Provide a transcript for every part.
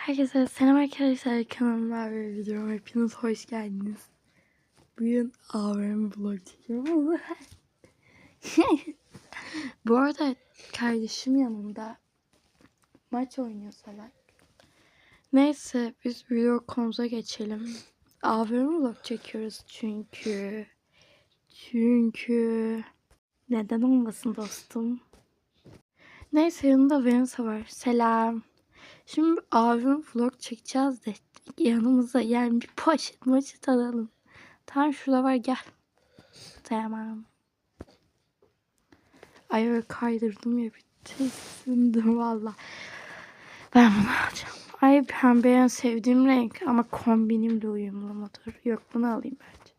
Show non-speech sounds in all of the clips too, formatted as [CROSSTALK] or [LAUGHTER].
Herkese selam arkadaşlar kanalıma ve videoma hepiniz hoş geldiniz. Bugün AVM vlog çekiyorum. [LAUGHS] Bu arada kardeşim yanımda maç oynuyor salak. Neyse biz video konumuza geçelim. AVM vlog çekiyoruz çünkü. Çünkü neden olmasın dostum? Neyse yanında Vensa var. Selam. Şimdi abim vlog çekeceğiz de yanımıza yani bir poşet moşet alalım. Tamam şurada var gel. Tamam. Ay öyle kaydırdım ya bitti. Sindim valla. Ben bunu alacağım. Ay pembe en sevdiğim renk ama kombinimle uyumlu mudur? Yok bunu alayım bence.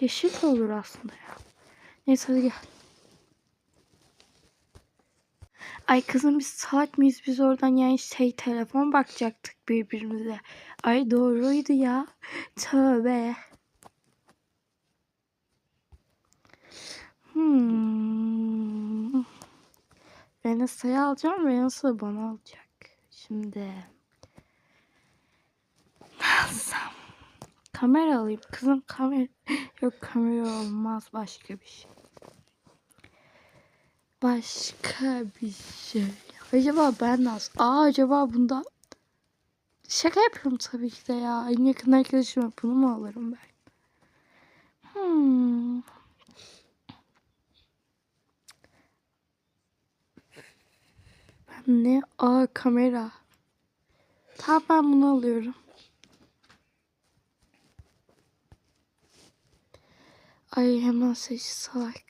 Yeşil de olur aslında ya. Neyse hadi gel. Ay kızım biz saat miyiz? Biz oradan yani şey telefon bakacaktık birbirimize. Ay doğruydu ya. Tövbe. Hmm. Venus'u alacağım. Venus da bana alacak. Şimdi. Alsam? Kamera alayım. Kızım kamera. [LAUGHS] Yok kamera olmaz. Başka bir şey. Başka bir şey. Acaba ben nasıl? Aa acaba bunda şaka yapıyorum tabii ki de ya. En yakın arkadaşım bunu mu alırım ben? Hmm. Ben ne? Aa kamera. Tamam ben bunu alıyorum. Ay hemen seç salak.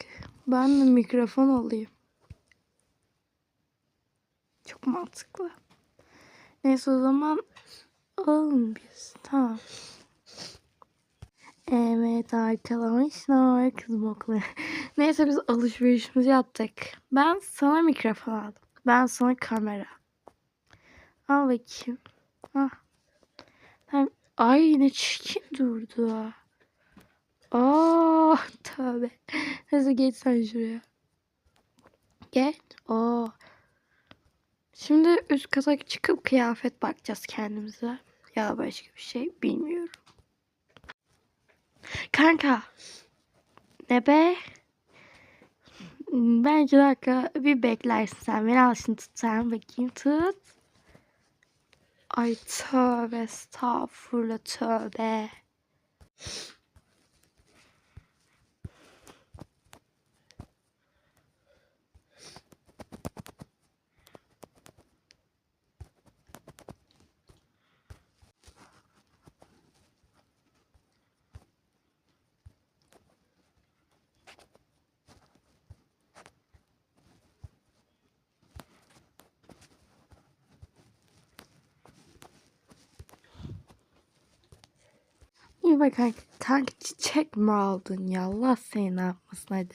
Ben de mikrofon alayım. Çok mantıklı. Neyse o zaman alalım biz. Tamam. Evet arkadaşlar kızım okula. [LAUGHS] Neyse biz alışverişimizi yaptık. Ben sana mikrofon aldım. Ben sana kamera. Al bakayım. Ah. Tamam. Ay ne çirkin durdu. Aa tövbe. [LAUGHS] Neyse geç sen şuraya. Gel. Aa. Şimdi üst kata çıkıp kıyafet bakacağız kendimize. Ya başka bir şey bilmiyorum. Kanka. Ne be? Ben iki dakika bir beklersin sen. Beni al şimdi tut sen bakayım tut. Ay tövbe estağfurullah tövbe. İyi bak kanka, çiçek mi aldın ya? Allah seni ne yapmasın hadi.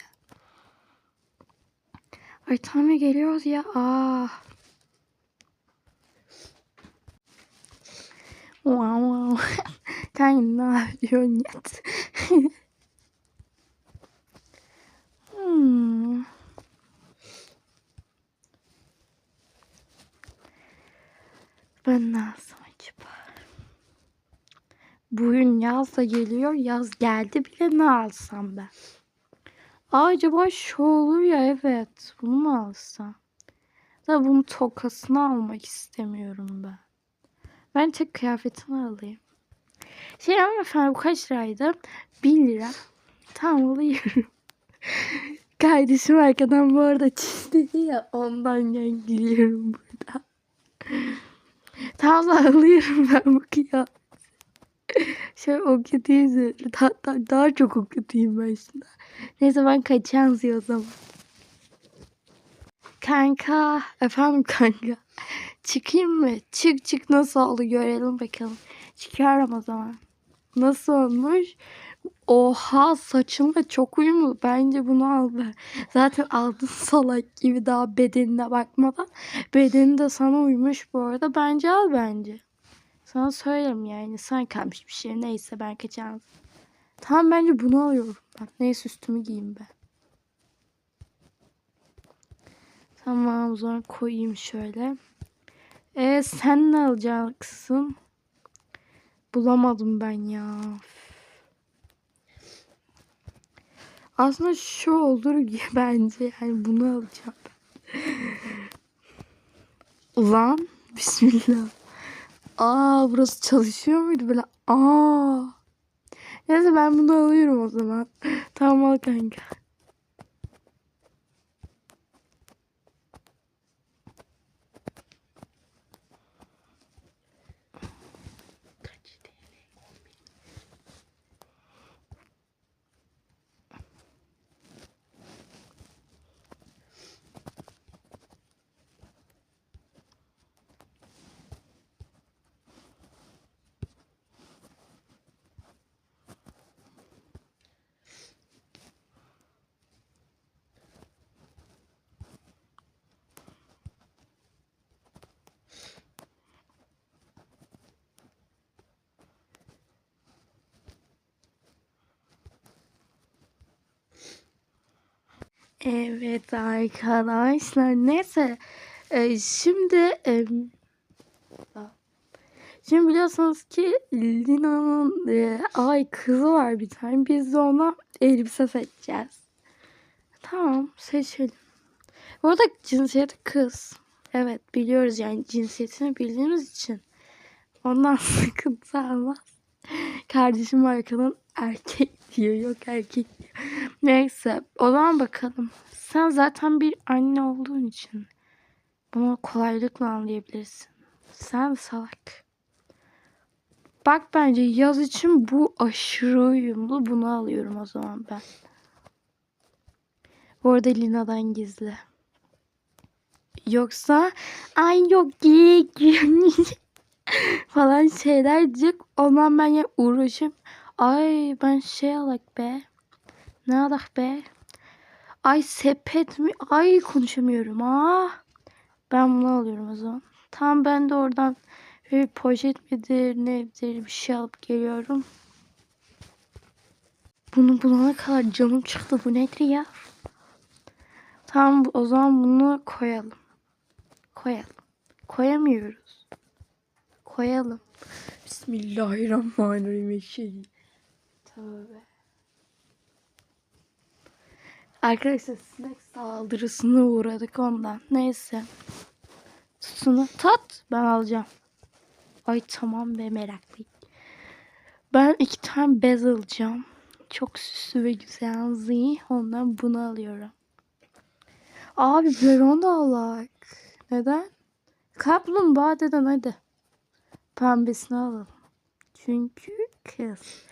Ay tamam geliyoruz ya. Aa. Wow wow. [LAUGHS] kanka ne yapıyorsun yat? [LAUGHS] hmm. Ben yapsam acaba? Bugün yaz da geliyor. Yaz geldi bile ne alsam ben? Aa, acaba şu olur ya evet. Bunu mu alsam? Da bunun tokasını almak istemiyorum ben. Ben tek kıyafetini alayım. Şey ama efendim bu kaç liraydı? 1 lira. Tamam alıyorum. [LAUGHS] Kardeşim arkadan bu arada çizdi ya ondan yani gülüyorum burada. tamam alıyorum ben bu kıyafeti. Şöyle o kötüyüz. Daha, daha, daha çok o kötüyüm ben şimdi. Neyse ben kaçacağım o zaman. Kanka. Efendim kanka. Çıkayım mı? Çık çık nasıl oldu görelim bakalım. Çıkıyorum o zaman. Nasıl olmuş? Oha saçımla çok uyumlu. Bence bunu al ben. Zaten aldın [LAUGHS] salak gibi daha bedenine bakmadan. Bedeni de sana uymuş bu arada. Bence al bence. Sana söylerim yani. Sen kalmış bir şey. Neyse ben kaçacağım. Tamam bence bunu alıyorum ben. Neyse üstümü giyeyim ben. Tamam o zaman koyayım şöyle. E sen ne alacaksın? Bulamadım ben ya. Aslında şu olur ki [LAUGHS] bence yani bunu alacağım. Ulan bismillah. Aa burası çalışıyor muydu böyle? Aa. Neyse ben bunu alıyorum o zaman. [LAUGHS] tamam al kanka. Evet arkadaşlar neyse e, şimdi e, şimdi biliyorsunuz ki Lina'nın e, ay kızı var bir tane biz de ona elbise seçeceğiz. Tamam seçelim. Bu arada cinsiyeti kız. Evet biliyoruz yani cinsiyetini bildiğimiz için ondan [LAUGHS] sıkıntı almaz. Kardeşim arkadan erkek diyor yok erkek diyor. Neyse o zaman bakalım. Sen zaten bir anne olduğun için bunu kolaylıkla anlayabilirsin. Sen salak. Bak bence yaz için bu aşırı uyumlu. Bunu alıyorum o zaman ben. Bu arada Lina'dan gizli. Yoksa ay yok giy giy [LAUGHS] falan şeyler diyecek. Ondan ben ya uğraşayım. Ay ben şey alak be. Ne alak be? Ay sepet mi? Ay konuşamıyorum. Ah. Ben bunu alıyorum o zaman. Tamam ben de oradan bir poşet midir nedir bir şey alıp geliyorum. Bunu bulana kadar canım çıktı. Bu nedir ya? Tamam o zaman bunu koyalım. Koyalım. Koyamıyoruz. Koyalım. Bismillahirrahmanirrahim. Tövbe. Arkadaşlar sinek saldırısına uğradık ondan. Neyse. Tutunu tat. Ben alacağım. Ay tamam be meraklıyım. Ben iki tane bez alacağım. Çok süslü ve güzel. Ondan bunu alıyorum. Abi biberon da alak. Neden? Kaplumbağa deden hadi. Pembesini alalım. Çünkü kız.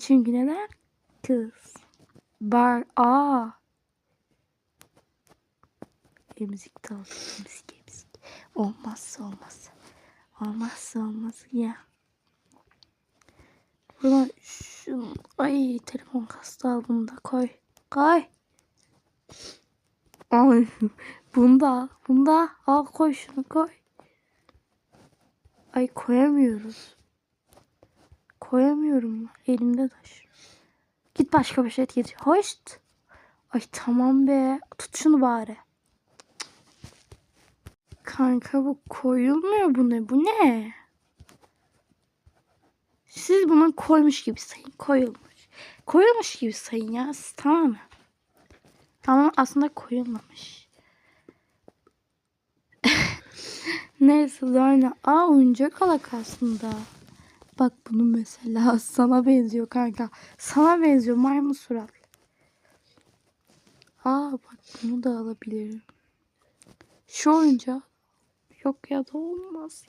Çünkü neden? Kız. Bar. Aa. Emzik olsun. Emzik emzik. Olmazsa olmaz. Olmazsa olmaz ya. Buradan şunu. Ay telefon kastı aldım da koy. Koy. Ay. [LAUGHS] Bunu da al. Bunu da al koy şunu koy. Ay koyamıyoruz. Koyamıyorum. Elimde taş. Git başka bir şey getir. Hoşt. Ay tamam be. Tut şunu bari. Kanka bu koyulmuyor bu ne? Bu ne? Siz bunu koymuş gibi sayın. Koyulmuş. Koyulmuş gibi sayın ya. Tamam mı? Ama aslında koyulmamış. [LAUGHS] Neyse sonra. Aa oyuncak alak aslında. Bak bunu mesela [LAUGHS] sana benziyor kanka. Sana benziyor maymun surat. Aa bak bunu da alabilirim. Şu oyuncak. Yok ya da olmaz.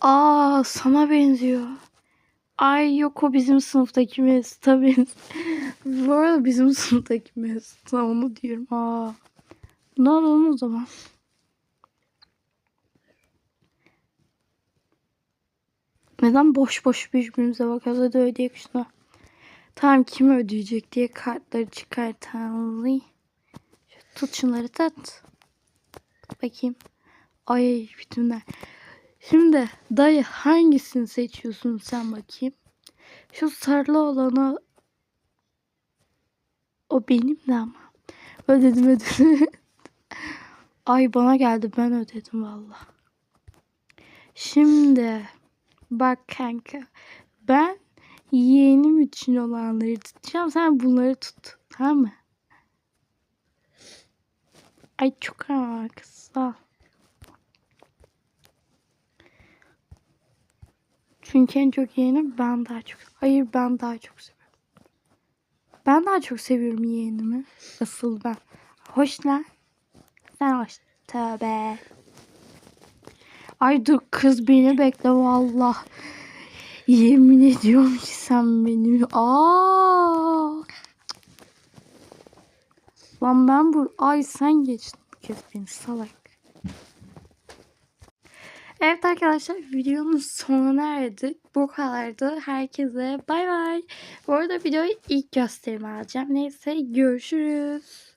Aa sana benziyor. Ay yok o bizim sınıftaki Mesut'a [LAUGHS] benziyor. Bu arada bizim [LAUGHS] sınıftaki Mesut'a onu diyorum. Aa. Ne alalım o zaman? Neden boş boş birbirimize bakıyoruz? Hadi ödeyek şuna. Tamam kim ödeyecek diye kartları çıkartalım. Tut şunları tat. Bakayım. Ay bütünler. Şimdi dayı hangisini seçiyorsun sen bakayım. Şu sarılı olanı o benim de ama. Ödedim ödedim. [LAUGHS] Ay bana geldi ben ödedim valla. Şimdi bak kanka ben yeğenim için olanları tutacağım. Sen bunları tut. Tamam mı? Ay çok. Al. Çünkü en çok yeğenim ben daha çok. Hayır ben daha çok seviyorum. Ben daha çok seviyorum yeğenimi. Asıl ben. Hoş lan. Sen hoş. Tövbe. Ay dur kız beni bekle vallah. Yemin ediyorum ki sen benim. Aa. Lan ben bu ay sen geçtin kez beni salak. Evet arkadaşlar videonun sonuna erdik. Bu kadardı. Herkese bay bay. Bu arada videoyu ilk gösterime alacağım. Neyse görüşürüz.